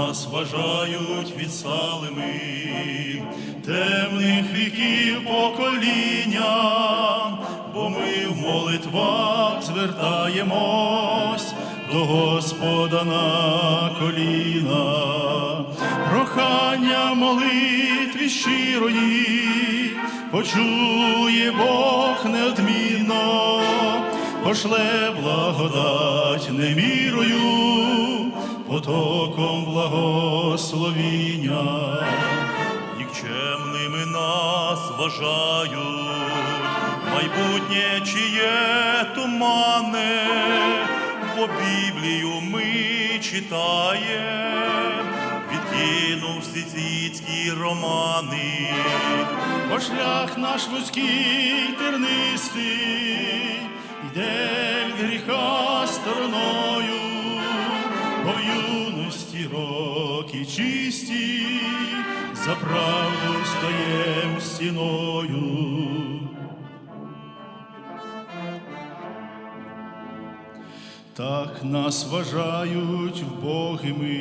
нас вважають відсталими, темних віків покоління, бо ми в молитвах звертаємось до Господа на коліна, прохання молитві щирої, почує Бог неодмінно, пошле благодать немірою, потоком благословіння. Нікчемними нас вважають, майбутнє чиє туманне, бо Біблію ми читаєм, відкинув світські романи, бо шлях наш вузький тернистий, йде від гріха роки чисті, за правду стоєм стіною. Так нас вважають вбогими,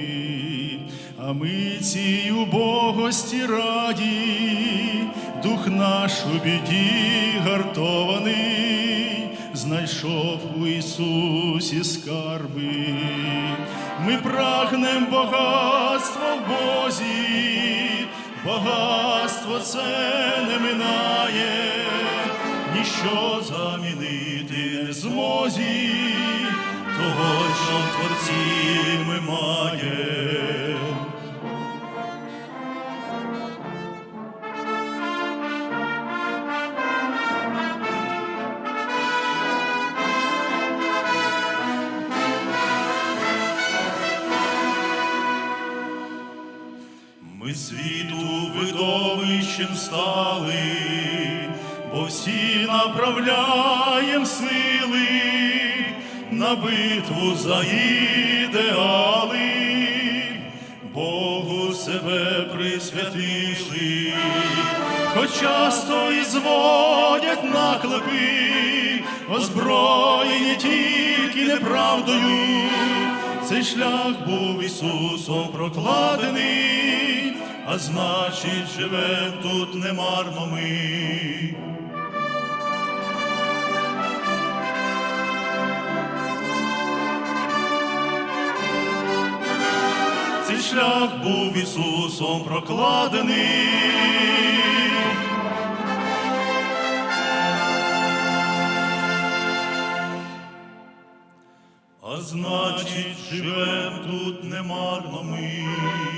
а ми цій убогості раді, дух наш у біді гартований, знайшов у Ісусі скарби. Ми прагнем багатства в Бозі, багатство це не минає, ніщо замінити не змозі того, що в Творці ми маємо. Ми світу видовищем стали, бо всі направляєм сили на битву за ідеали, Богу себе присвятивши, хоч часто і зводять наклепи, озброєні тільки неправдою. Цей шлях був Ісусом прокладений, а значить, живе тут немарно ми. Цей шлях був Ісусом прокладений. А значить, живем тут немарно ми.